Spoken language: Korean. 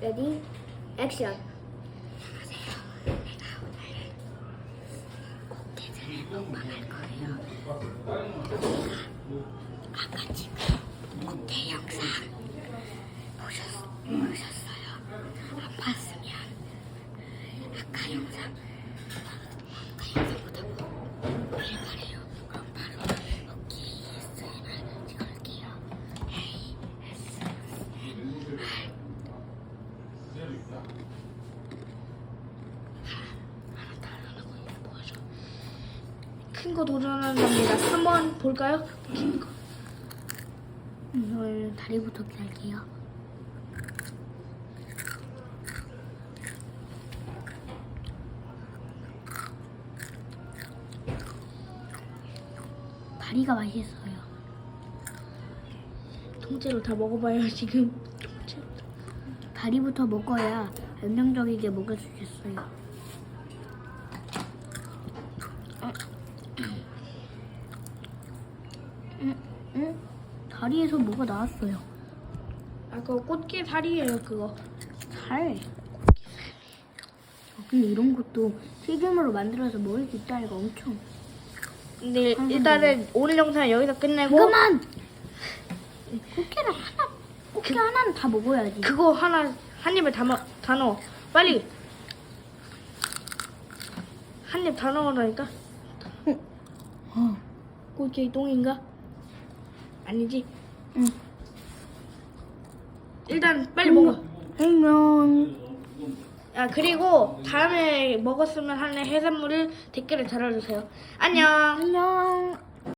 레디 액션. 아까 지금 목태 영상 보셨, 보셨어요? 안 봤으면 아까 영상 아까 영상보다 뭐 그래 말해요 그럼 바로 오케이 ASMR 찍을게요 ASMR 하나 달라고 이거 보여줘 큰 거 도전한답니다. 한번 볼까요? 큰 거. 이걸 다리부터 할게요. 다리가 맛있어요. 통째로 다 먹어봐요 지금. 다리부터 먹어야 안정적이게 먹을 수 있어요. 음, 음, 다리에서 뭐가 나왔어요. 아 그거 꽃게 살이에요 그거. 살. 어, 근데 이런 것도 튀김으로 만들어서 먹을 수 있다니까 엄청. 근데 일단은 오늘 영상 여기서 끝내고 그만. 꽃게를 하나, 꽃게 하나는 다 먹어야지. 그거 하나 한 입에 다, 넣, 다 넣어. 빨리. 한 입 다 넣으라니까. 어, 꽃게 똥인가? 아니지. 응. 일단 빨리 먹어. 안녕. 아 그리고 다음에 먹었으면 하는 해산물을 댓글에 달아주세요. 안녕. 안녕.